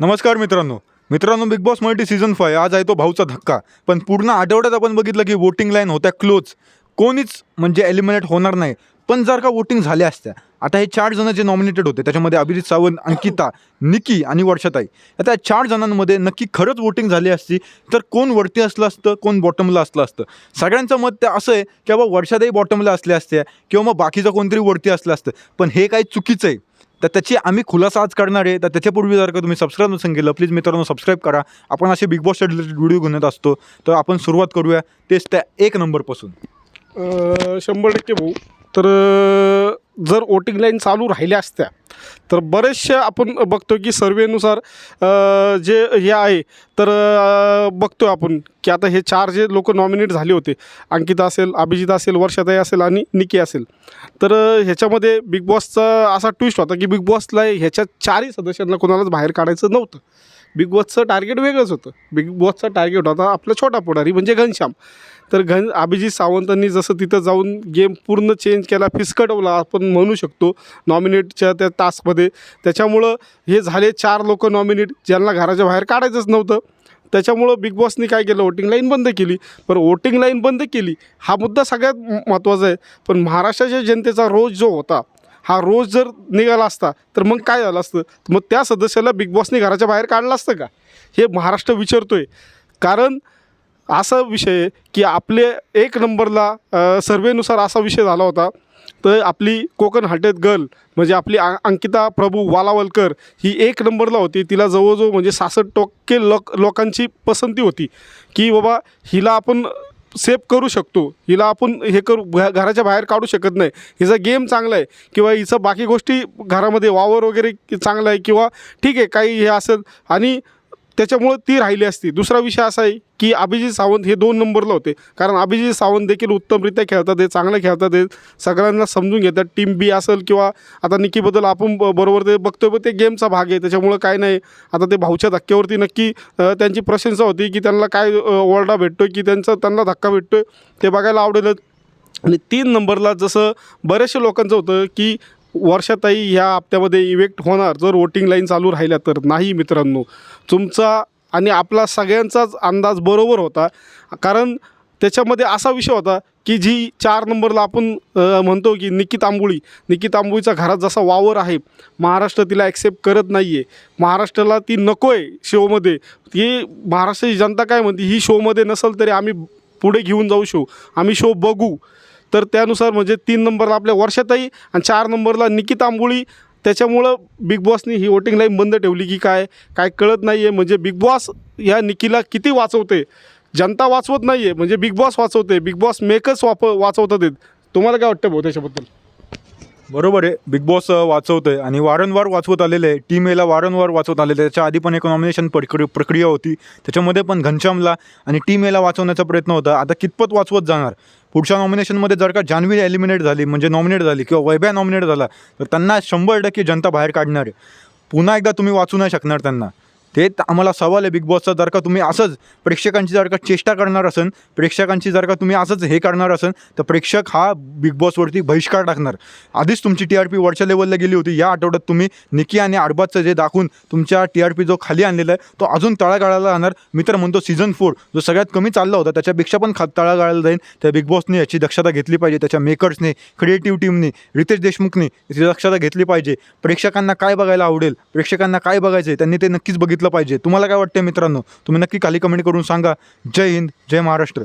नमस्कार मित्रांनो. मित्रांनो Bigg Boss multi season five आज आहे तो भाऊचा धक्का. पण पूर्ण आठवड्यात आपण बघितलं की वोटिंग लाईन होत्या क्लोज कोणीच म्हणजे एलिमिनेट होणार नाही. पण जर का वोटिंग झाल्या असत्या आता हे चार जण जे नॉमिनेटेड होते. त्याच्यामध्ये अभिजित सावंत अंकिता निकी आणि वर्षाताई. आता या चार जणांमध्ये नक्की खरंच वोटिंग झाली असती तर कोण वरती असलं असतं कोण बॉटमला असलं असतं? सगळ्यांचं मत ते असं आहे की बाबा वर्षाताई बॉटमला असल्या असत्या किंवा मग बाकीचं कोणतरी वरती असलं असतं. पण हे काही चुकीचं आहे. तर त्याची आम्ही खुलासा आज करणार आहे. तर त्याच्यापूर्वी जर का तुम्ही सबस्क्राईब नसेल केलं प्लीज मित्रांनो सबस्क्राईब करा. आपण असे बिग बॉसच्या रिलेटेड व्हिडिओ घेऊन येत असतो. तर आपण सुरुवात करूया. तेच त्या एक नंबरपासून शंभर टक्के भाऊ. तर जर वोटिंग लाईन चालू राहिल्या असत्या तर बरेचशा आपण बघतो की सर्वेनुसार जे हे आहे तर बघतो बघतोय आपण की आता हे चार जे लोक नॉमिनेट झाले होते अंकिता असेल अभिजित असेल वर्षाताई असेल आणि निकी असेल. तर ह्याच्यामध्ये बिग बॉसचा असा ट्विस्ट होता की बिग बॉसला ह्याच्या चारही सदस्यांना कोणालाच बाहेर काढायचं नव्हतं. बिग बॉसचं टार्गेट वेगळंच होतं. बिग बॉसचा टार्गेट होता. आपला छोटा पुढारी म्हणजे घनश्याम. तर घन अभिजित सावंतांनी जसं तिथं जाऊन गेम पूर्ण चेंज केला फिसकटवला आपण म्हणू शकतो नॉमिनेटच्या त्या टास्कमध्ये त्याच्यामुळं हे झाले चार लोक नॉमिनेट ज्यांना घराच्या बाहेर काढायचंच नव्हतं. त्याच्यामुळं बिग बॉसनी काय केलं? वोटिंग लाईन बंद केली. पण वोटिंग लाईन बंद केली हा मुद्दा सगळ्यात महत्त्वाचा आहे. पण महाराष्ट्राच्या जनतेचा रोज जो होता हा रोज जर निघाला असता तर मग काय झालं असतं? मग त्या सदस्याला बिग बॉसने घराच्या बाहेर काढलं असतं का? हे महाराष्ट्र विचारतो आहे कारण असा विषय आहे की आपले एक नंबरला सर्वेनुसार असा विषय झाला होता. तर आपली कोकण हाटेत गर्ल म्हणजे आपली अं- अंकिता प्रभू वालावलकर ही एक नंबरला होती. तिला जवळजवळ म्हणजे सासष्ट टक्के लोक लोकांची पसंती होती. की बाबा हिला आपण सेफ करू शकतो. हिला आपण हे करू घराच्या बाहेर काढू शकत नाही. हिचा गेम चांगला आहे किंवा हिचं बाकी गोष्टी घरामध्ये वावर वगैरे चांगला आहे किंवा ठीक आहे काही हे असेल. आणि त्याच्यामुळं ती राहिली असती. दुसरा विषय असा आहे की अभिजित सावंत हे दोन नंबरला होते. कारण अभिजित सावंत देखील उत्तमरित्या खेळतात ते चांगलं खेळतात ते सगळ्यांना समजून घेतात. टीम बी असेल किंवा आता निकीबद्दल आपण ब- बरोबर ते बघतोय पण ते गेमचा भाग आहे. त्याच्यामुळं काय नाही. आता ते भाऊच्या धक्क्यावरती नक्की त्यांची प्रशंसा होती की त्यांना काय ओरडा भेटतोय की त्यांचा त्यांना धक्का भेटतोय ते बघायला आवडेलच. आणि तीन नंबरला जसं बऱ्याचशा लोकांचं होतं की वर्षाताई ह्या हप्त्यामध्ये इवेक्ट होणार. जर वोटिंग लाईन चालू राहिल्या तर. नाही मित्रांनो. तुमचा आणि आपला सगळ्यांचाच अंदाज बरोबर होता. कारण त्याच्यामध्ये असा विषय होता की जी चार नंबरला आपण म्हणतो की निकित आंबोळी. निकित आंबोळीचा घरात जसा वावर आहे महाराष्ट्र तिला ॲक्सेप्ट करत नाही आहे महाराष्ट्राला ती नको आहे शोमध्ये. ती महाराष्ट्राची जनता काय म्हणते? ही शोमध्ये नसेल तरी आम्ही पुढे घेऊन जाऊ शो. आम्ही शो बघू. तर त्यानुसार म्हणजे तीन नंबरला आपल्या वर्षाताई आणि चार नंबरला निकित आंबोळी. त्याच्यामुळं बिग बॉसनी ही वोटिंग लाईन बंद ठेवली की काय? काय कळत नाही आहे म्हणजे बिग बॉस ह्या निकीला किती वाचवते? जनता वाचवत नाही आहे म्हणजे बिग बॉस वाचवते. बिग बॉस मेकच वाप वाचवतात आहेत तुम्हाला काय वाटतं भाऊ त्याच्याबद्दल? बरोबर आहे. बिग बॉस वाचवतं. आहे आणि वारंवार वाचवत आलेलं आहे. टीम एला वारंवार वाचवत आलेलं आहे. त्याच्या आधी पण एक नॉमिनेशन प्रक्रिया प्रक्रिया होती. त्याच्यामध्ये पण घनश्यामला आणि टीम एला वाचवण्याचा प्रयत्न होता. आता कितपत वाचवत जाणार? पुढच्या नॉमिनेशनमध्ये जर का जान्हवी एलिमिनेट झाली म्हणजे नॉमिनेट झाली किंवा वैभ्या नॉमिनेट झाला तर त्यांना शंभर टक्के जनता बाहेर काढणार आहे. पुन्हा एकदा तुम्ही वाचू नाही शकणार त्यांना. ते आम्हाला सवाल आहे बिग बॉसचा जर का तुम्ही असंच प्रेक्षकांची जर का चेष्टा करणार असन प्रेक्षकांची जर का तुम्ही असंच हे करणार असन तर प्रेक्षक हा बिग बॉसवरती बहिष्कार टाकणार. आधीच तुमची टी आर पी वरच्या लेवलला गेली होती. या आठवड्यात तुम्ही निकी आणि अरबाजचं जे दाखवून तुमच्या टी आर पी जो खाली आणलेला आहे तो अजून तळागाळाला राहणार. मी तर म्हणतो सीझन फोर जो सगळ्यात कमी चालला होता त्याच्यापेक्षा पण खा तळागाळाला जाईल त्या बिग बॉसने याची दक्षता घेतली पाहिजे. त्याच्या मेकर्सने क्रिएटिव्ह टीमने रितेश देशमुखने याची दक्षता घेतली पाहिजे. प्रेक्षकांना काय बघायला आवडेल? प्रेक्षकांना काय बघायचं आहे त्यांनी ते नक्कीच बघितलं पाहिजे. तुम्हाला काय वाटतं मित्रांनो? तुम्ही नक्की खाली कमेंट करून सांगा. जय हिंद जय महाराष्ट्र.